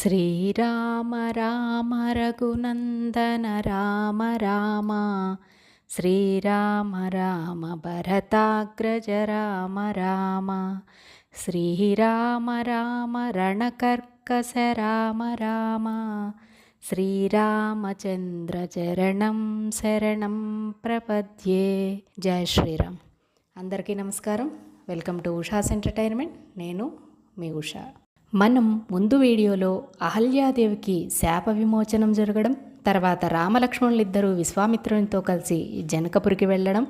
శ్రీరామ రామ రఘునందన రామ రామ శ్రీరామ రామ భరతాగ్రజ రామ రామ శ్రీరామ రామ రణకర్కశ రామ రామ శ్రీరామచంద్ర చరణం శరణం ప్రపద్యే. జయ శ్రీరామ్. అందరికీ నమస్కారం. Welcome to Usha's entertainment. నేను మీ ఉషా. మనం ముందు వీడియోలో అహల్యాదేవికి శాప విమోచనం జరగడం తర్వాత రామలక్ష్మణులిద్దరూ విశ్వామిత్రునితో కలిసి జనకపురికి వెళ్ళడం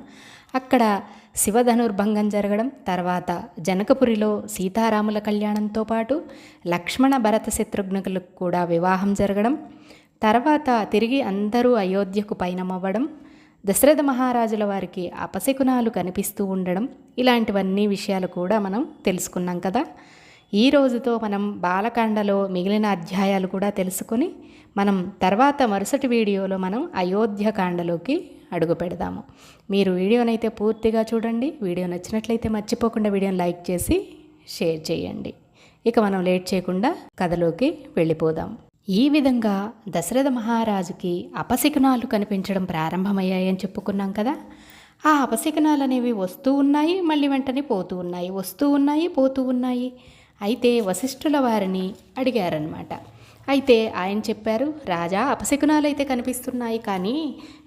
అక్కడ శివధనుర్భంగం జరగడం తర్వాత జనకపురిలో సీతారాముల కళ్యాణంతో పాటు లక్ష్మణ భరత శత్రుఘ్నులకు కూడా వివాహం జరగడం తర్వాత తిరిగి అందరూ అయోధ్యకు పయనమవ్వడం దశరథ మహారాజుల వారికి అపశకునాలు కనిపిస్తూ ఉండడం ఇలాంటివన్నీ విషయాలు కూడా మనం తెలుసుకున్నాం కదా. ఈ రోజుతో మనం బాలకాండలో మిగిలిన అధ్యాయాలు కూడా తెలుసుకొని మనం తర్వాత మరుసటి వీడియోలో మనం అయోధ్యకాండలోకి అడుగు పెడదాము. మీరు వీడియోనైతే పూర్తిగా చూడండి. వీడియో నచ్చినట్లయితే మర్చిపోకుండా వీడియోని లైక్ చేసి షేర్ చేయండి. ఇక మనం లేట్ చేయకుండా కథలోకి వెళ్ళిపోదాం. ఈ విధంగా దశరథ మహారాజుకి అపశకునాలు కనిపించడం ప్రారంభమయ్యాయని చెప్పుకున్నాం కదా. ఆ అపశకునాలు అనేవి వస్తూ ఉన్నాయి మళ్ళీ వెంటనే పోతూ ఉన్నాయి వస్తూ ఉన్నాయి పోతూ ఉన్నాయి. అయితే వశిష్ఠుల వారిని అడిగారనమాట అయితే ఆయన చెప్పారు రాజా అపశకునాలు అయితే కనిపిస్తున్నాయి కానీ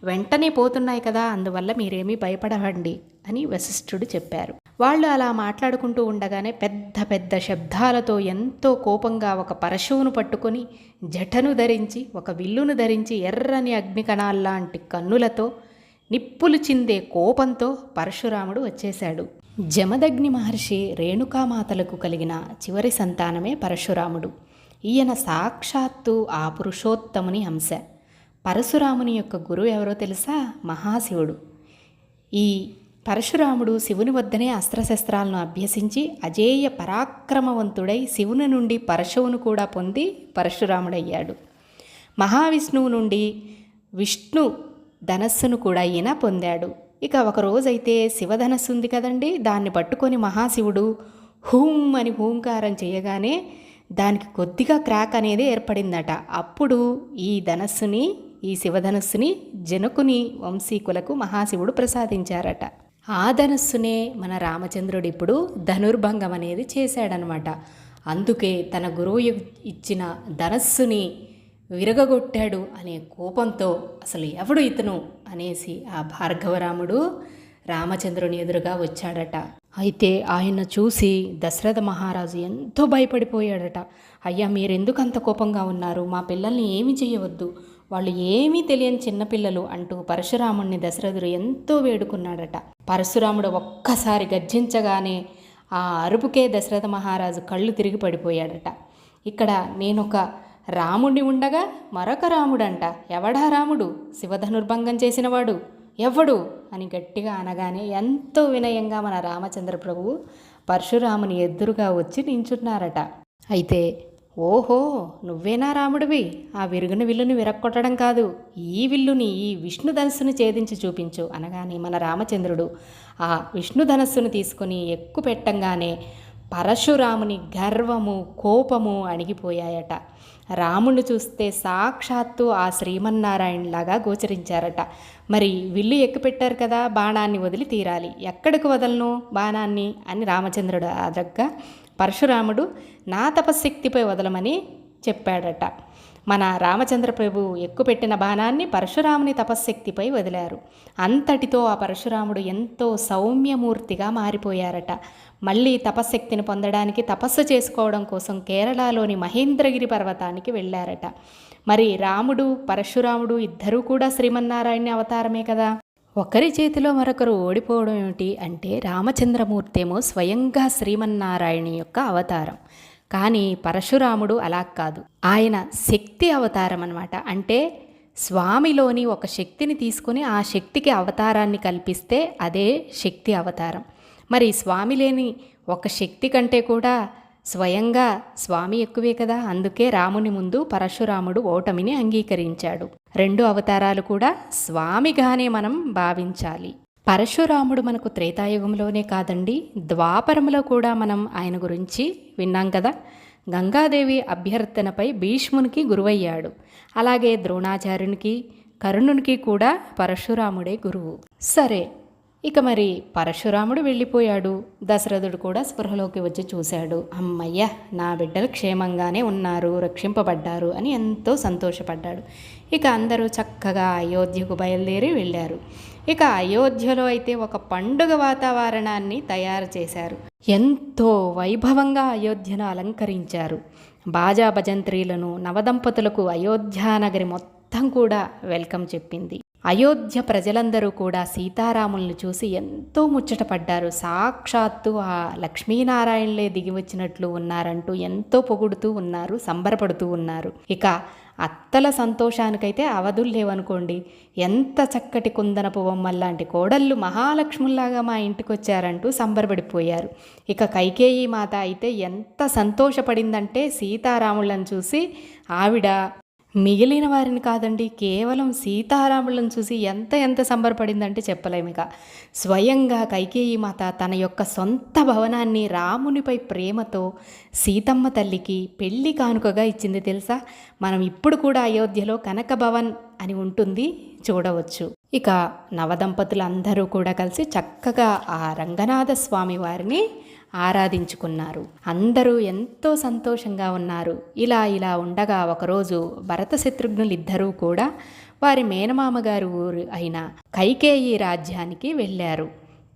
వెంటనే పోతున్నాయి కదా అందువల్ల మీరేమీ భయపడవండి అని వశిష్ఠుడు చెప్పారు. వాళ్ళు అలా మాట్లాడుకుంటూ ఉండగానే పెద్ద పెద్ద శబ్దాలతో ఎంతో కోపంగా ఒక పరశువును పట్టుకొని జఠను ధరించి ఒక విల్లును ధరించి ఎర్రని అగ్నికణాల్లాంటి కన్నులతో నిప్పులు చిందే కోపంతో పరశురాముడు వచ్చేశాడు. జమదగ్ని మహర్షి రేణుకామాతలకు కలిగిన చివరి సంతానమే పరశురాముడు. ఈయన సాక్షాత్తు ఆ పురుషోత్తముని అంశ పరశురాముని యొక్క గురువు ఎవరో తెలుసా? మహాశివుడు. ఈ పరశురాముడు శివుని వద్దనే అస్త్రశస్త్రాలను అభ్యసించి అజేయ పరాక్రమవంతుడై శివుని నుండి పరశువును కూడా పొంది పరశురాముడయ్యాడు. మహావిష్ణువు నుండి విష్ణు ధనస్సును కూడా ఈయన పొందాడు. ఇక ఒక రోజైతే శివధనస్సు ఉంది కదండి. దాన్ని పట్టుకొని మహాశివుడు హూం అని హూంకారం చేయగానే దానికి కొద్దిగా క్రాక్ అనేది ఏర్పడిందట. అప్పుడు ఈ ధనస్సుని ఈ శివధనస్సుని జనకుని వంశీకులకు మహాశివుడు ప్రసాదించారట. ఆ ధనస్సునే మన రామచంద్రుడు ఇప్పుడు ధనుర్భంగం అనేది చేశాడనమాట. అందుకే తన గురువు ఇచ్చిన ధనస్సుని విరగగొట్టాడు అనే కోపంతో అసలు ఎవడు ఇతను? అనేసి ఆ భార్గవరాముడు రామచంద్రుని ఎదురుగా వచ్చాడట. అయితే ఆయన చూసి దశరథ మహారాజు ఎంతో భయపడిపోయాడట. అయ్యా మీరెందుకు అంత కోపంగా ఉన్నారు? మా పిల్లల్ని ఏమి చేయవద్దు. వాళ్ళు ఏమీ తెలియని చిన్నపిల్లలు అంటూ పరశురాముణ్ణి దశరథుడు ఎంతో వేడుకున్నాడట. పరశురాముడు ఒక్కసారి గర్జించగానే ఆ అరుపుకే దశరథ మహారాజు కళ్ళు తిరిగి పడిపోయాడట. ఇక్కడ నేనొక రాముడి ఉండగా మరొక రాముడంట. ఎవడా రాముడు? శివధనుర్భంగం చేసినవాడు. ఎవడు? అని గట్టిగా అనగానే ఎంతో వినయంగా మన రామచంద్ర ప్రభువు పరశురాముని ఎదురుగా వచ్చి నించున్నారట. అయితే ఓహో నువ్వేనా రాముడివి? ఆ విరుగుని విల్లుని విరక్కొట్టడం కాదు. ఈ విల్లుని ఈ విష్ణు ధనస్సును ఛేదించి చూపించు అనగానే మన రామచంద్రుడు ఆ విష్ణు ధనస్సును తీసుకుని ఎక్కు పెట్టంగానే పరశురాముని గర్వము కోపము అణిగిపోయాయట. రాముణ్ణి చూస్తే సాక్షాత్తు ఆ శ్రీమన్నారాయణలాగా గోచరించారట. మరి విల్లు ఎక్కుపెట్టారు కదా బాణాన్ని వదిలి తీరాలి. ఎక్కడికి వదలను బాణాన్ని? అని రామచంద్రుడు అదగ్గా పరశురాముడు నా తపశక్తిపై వదలమని చెప్పాడట. మన రామచంద్ర ప్రభు ఎక్కుపెట్టిన బాణాన్ని పరశురాముని తపశ్శక్తిపై వదిలారు. అంతటితో ఆ పరశురాముడు ఎంతో సౌమ్యమూర్తిగా మారిపోయారట. మళ్ళీ తపశ్శక్తిని పొందడానికి తపస్సు చేసుకోవడం కోసం కేరళలోని మహేంద్రగిరి పర్వతానికి వెళ్ళారట. మరి రాముడు పరశురాముడు ఇద్దరూ కూడా శ్రీమన్నారాయణ అవతారమే కదా? ఒకరి చేతిలో మరొకరు ఓడిపోవడం ఏమిటి అంటే రామచంద్రమూర్తేమో స్వయంగా శ్రీమన్నారాయణ యొక్క అవతారం. కానీ పరశురాముడు అలా కాదు. ఆయన శక్తి అవతారం అనమాట అంటే స్వామిలోని ఒక శక్తిని తీసుకుని ఆ శక్తికి అవతారాన్ని కల్పిస్తే అదే శక్తి అవతారం. మరి స్వామి లేని ఒక శక్తి కంటే కూడా స్వయంగా స్వామి ఎక్కువే కదా. అందుకే రాముని ముందు పరశురాముడు ఓటమిని అంగీకరించాడు. రెండు అవతారాలు కూడా స్వామిగానే మనం భావించాలి. పరశురాముడు మనకు త్రేతాయుగంలోనే కాదండి. ద్వాపరములో కూడా మనం ఆయన గురించి విన్నాం కదా. గంగాదేవి అభ్యర్థనపై భీష్మునికి గురువయ్యాడు. అలాగే ద్రోణాచార్యునికి కరుణునికి కూడా పరశురాముడే గురువు. సరే ఇక మరి పరశురాముడు వెళ్ళిపోయాడు. దశరథుడు కూడా స్పృహలోకి వచ్చి చూశాడు. అమ్మయ్య నా బిడ్డలు క్షేమంగానే ఉన్నారు రక్షింపబడ్డారు అని ఎంతో సంతోషపడ్డాడు. ఇక అందరూ చక్కగా అయోధ్యకు బయలుదేరి వెళ్ళారు. ఇక అయోధ్యలో అయితే ఒక పండుగ వాతావరణాన్ని తయారు చేశారు. ఎంతో వైభవంగా అయోధ్యను అలంకరించారు. బాజా భజంత్రీలను నవదంపతులకు అయోధ్యానగరి మొత్తం కూడా వెల్కమ్ చెప్పింది. అయోధ్య ప్రజలందరూ కూడా సీతారాములను చూసి ఎంతో ముచ్చటపడ్డారు సాక్షాత్తు ఆ లక్ష్మీనారాయణలే దిగి వచ్చినట్లు ఉన్నారంటూ ఎంతో పొగుడుతూ ఉన్నారు సంబరపడుతూ ఉన్నారు. ఇక అత్తల సంతోషానికైతే అవధులు లేవనుకోండి. ఎంత చక్కటి కుందనపు బొమ్మల్లాంటి కోడళ్ళు మహాలక్ష్ముల్లాగా మా ఇంటికి వచ్చారంటూ సంబరపడిపోయారు. ఇక కైకేయి మాత అయితే ఎంత సంతోషపడిందంటే సీతారాములను చూసి ఆవిడ మిగిలిన వారిని కాదండి కేవలం సీతారాములను చూసి ఎంత ఎంత సంబరపడిందంటే చెప్పలేము స్వయంగా కైకేయి మాత తన యొక్క సొంత భవనాన్ని రామునిపై ప్రేమతో సీతమ్మ తల్లికి పెళ్ళి కానుకగా ఇచ్చింది తెలుసా? మనం ఇప్పుడు కూడా అయోధ్యలో కనక భవన్ అని ఉంటుంది చూడవచ్చు. ఇక నవదంపతులందరూ కూడా కలిసి చక్కగా ఆ రంగనాథ స్వామి వారిని ఆరాధించుకున్నారు. అందరూ ఎంతో సంతోషంగా ఉన్నారు. ఇలా ఇలా ఉండగా ఒకరోజు భరత శత్రుఘ్నులు ఇద్దరూ కూడా వారి మేనమామ గారు ఊరు అయిన కైకేయి రాజ్యానికి వెళ్ళారు.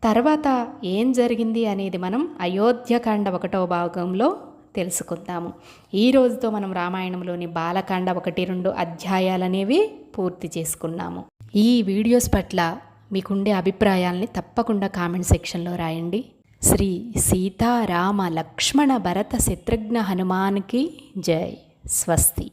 తర్వాత ఏం జరిగింది అనేది మనం అయోధ్యకాండ ఒకటో భాగంలో తెలుసుకుందాము. ఈ రోజుతో మనం రామాయణంలోని బాలకాండ ఒకటి రెండు అధ్యాయాలనేవి పూర్తి చేసుకున్నాము. ఈ వీడియోస్ పట్ల మీకుండే అభిప్రాయాల్ని తప్పకుండా కామెంట్ సెక్షన్లో రాయండి. శ్రీ సీతారామ లక్ష్మణ భరత శత్రుఘ్న హనుమాన్కి జై. స్వస్తి.